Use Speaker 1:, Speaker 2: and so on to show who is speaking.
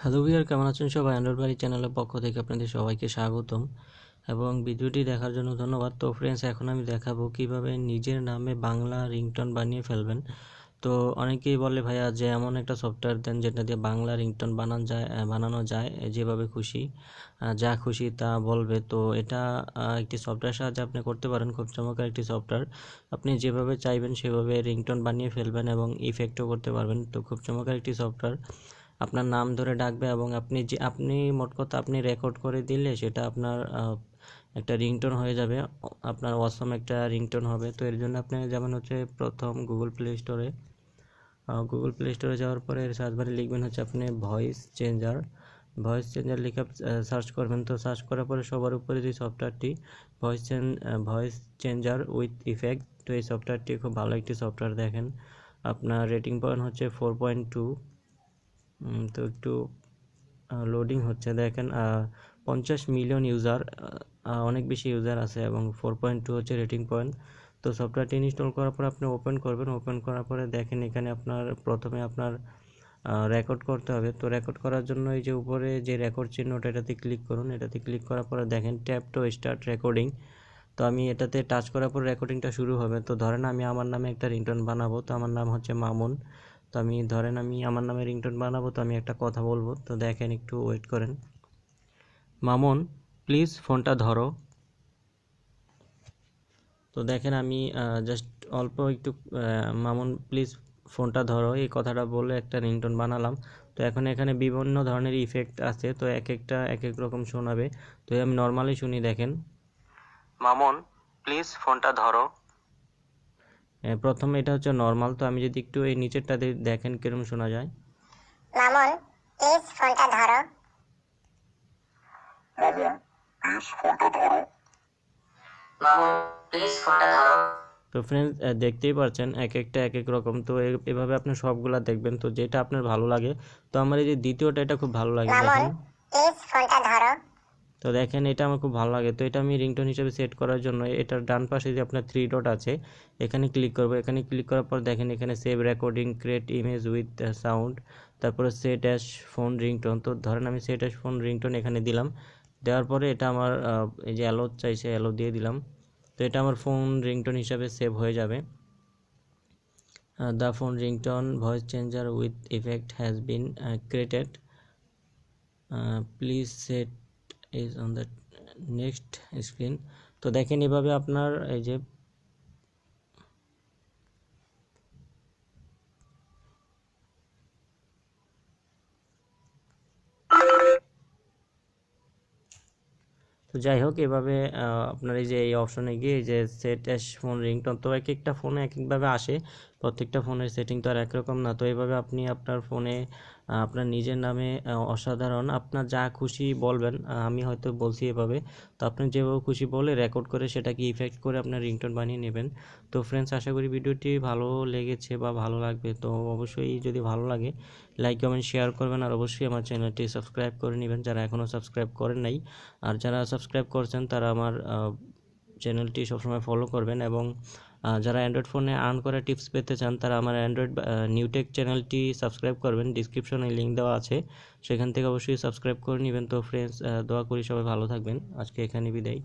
Speaker 1: Hello viewer কেমন আছেন সবাই? অ্যান্ড্রয়েড চ্যানেলের পক্ষ থেকে আপনাদের সবাইকে স্বাগতম। এবং ভিডিওটি দেখার জন্য ধন্যবাদ। তো ফ্রেন্ডস এখন আমি দেখাবো কীভাবে নিজের নামে বাংলা রিংটন বানিয়ে ফেলবেন। তো অনেকেই বলে, ভাইয়া, যে এমন একটা সফটওয়্যার দেন যেটা দিয়ে বাংলা রিংটোন বানানো যায় বানানো যায় যেভাবে খুশি যা খুশি তা বলবে। তো এটা একটি সফটওয়্যার সাহায্যে আপনি করতে পারেন। খুব চমৎকার একটি সফটওয়্যার আপনি যেভাবে চাইবেন, সেভাবে রিংটন বানিয়ে ফেলবেন এবং ইফেক্টও করতে পারবেন। তো খুব চমৎকার একটি সফটওয়্যার আপনার নাম ধরে ডাকবে এবং আপনি যে, আপনি মোট কথা আপনি রেকর্ড করে দিলে সেটা আপনার একটা রিংটোন হয়ে যাবে। আপনার অসম একটা রিংটোন হবে। তো এর জন্য আপনি যেমন হচ্ছে প্রথম গুগল প্লে স্টোরে গুগল প্লে স্টোরে যাওয়ার পরে সার্চ বারে লিখবেন হচ্ছে আপনি ভয়েস চেঞ্জার ভয়েস চেঞ্জার লিখে সার্চ করবেন। তো সার্চ করার পরে সবার উপরে যে সফটওয়্যারটি voice change voice changer with effect তো এই সফটওয়্যারটি খুব ভালো একটি সফটওয়্যার দেখেন। আপনার রেটিং পয়েন্ট হচ্ছে ফোর পয়েন্ট টু তো একটু লোডিং হচ্ছে। দেখেন পঞ্চাশ মিলিয়ন ইউজার অনেক বেশি ইউজার আছে এবং ফোর পয়েন্ট টু হচ্ছে রেটিং পয়েন্ট তো সফটওয়্যারটি ইনস্টল করার পর আপনি ওপেন করবেন। ওপেন করার পরে দেখেন এখানে আপনার, প্রথমে আপনার রেকর্ড করতে হবে। তো রেকর্ড করার জন্য এই যে উপরে যে রেকর্ড চিহ্নটা এটাতে ক্লিক করুন। এটাতে ক্লিক করার পরে দেখেন ট্যাপ টু স্টার্ট রেকর্ডিং তো আমি এটাতে টাচ করার পর রেকর্ডিংটা শুরু হবে। তো ধরেন, আমি আমার নামে একটা রিংটোন বানাবো। তো আমার নাম হচ্ছে মামুন। তো আমি, ধরেন আমি আমার নামে রিংটোন বানাবো, তো আমি একটা কথা বলব। তো দেখেন একটু ওয়েট করেন। মামুন প্লিজ ফোনটা ধরো। তো দেখেন আমি জাস্ট অল্প একটু মামুন প্লিজ ফোনটা ধরো। এই কথাটা বলে একটা রিংটোন বানালাম। তো এখন এখানে বিভিন্ন ধরনের ইফেক্ট আছে, তো এক একটা, এক এক রকম শোনাবে। তো আমি নর্মালি শুনি, দেখেন। মামুন প্লিজ ফোনটা ধরো। প্রথমে এটা হচ্ছে নর্মাল তো আমি যদি একটু এই নিচেরটা দেখেন কীরকম শোনা যায়।
Speaker 2: মামুন প্লিজ ফোনটা ধরো।
Speaker 3: মামুন প্লিজ ফোনটা ধরো।
Speaker 2: মামুন প্লিজ ফোনটা ধরো।
Speaker 1: তো ফ্রেন্ডস দেখতেই পাচ্ছেন এক একটা এক এক রকম তো এভাবে আপনি সবগুলা দেখবেন তো যেটা আপনার ভালো লাগে। তো আমার এই যে দ্বিতীয়টা এটা খুব ভালো লাগে
Speaker 2: মামুন
Speaker 1: দেখেন।
Speaker 2: প্লিজ ফোনটা ধরো।
Speaker 1: তো দেখেন এটা আমার খুব ভালো লাগে। তো এটা আমি রিংটোন হিসেবে সেট করার জন্য এটার ডান পাশে যে আপনার থ্রি ডট আছে, এখানে ক্লিক করব। এখানে ক্লিক করার পর দেখেন এখানে save recording create image with sound তারপরে সেট অ্যাশ ফোন রিংটোন তো ধরেন আমি সেট অ্যাশ ফোন রিংটোন এখানে দিলাম। দেওয়ার পরে এটা আমার এই যে অ্যালো চাইছে অ্যালো দিয়ে দিলাম। তো এটা আমার ফোন রিংটোন হিসাবে সেভ হয়ে যাবে। The phone ringtone voice changer with effect has been created please set is on the next screen তো দেখেন এভাবে আপনার এই যে তো যাই হোক, এভাবে আপনার এই যে এই অপশনে গিয়ে যে সেট অ্যাশ ফোন রিংটোন তো এক একটা ফোনে এক একভাবে আসে। প্রত্যেকটা ফোনের সেটিং তো আর একরকম না। তো এইভাবে আপনি আপনার ফোনে আপনার নিজের নামে অসাধারণ আপনার যা খুশি বলবেন আমি হয়তো বলছি এভাবে। তো আপনি যেভাবে খুশি বলে রেকর্ড করে সেটাকে ইফেক্ট করে আপনার রিংটোন বানিয়ে নেবেন। তো ফ্রেন্ডস আশা করি ভিডিওটি ভালো লেগেছে বা ভালো লাগবে। তো অবশ্যই যদি ভালো লাগে লাইক কমেন্ট শেয়ার করবেন। আর অবশ্যই আমার চ্যানেলটি সাবস্ক্রাইব করে নেবেন। যারা এখনও সাবস্ক্রাইব করেন নাই, আর যারা সাবস্ক্রাইব করছেন, তারা আমার চ্যানেলটি সবসময় ফলো করবেন এবং যারা অ্যান্ড্রয়েড ফোনে আর্ন করার টিপস পেতে চান, তারা আমার অ্যান্ড্রয়েড নিউটেক চ্যানেলটি সাবস্ক্রাইব করবেন। ডিসক্রিপশনে লিঙ্ক দেওয়া আছে। সেখান থেকে অবশ্যই সাবস্ক্রাইব করে নেবেন। তো ফ্রেন্ডস দোয়া করি সবাই ভালো থাকবেন। আজকে এখানে বিদায়।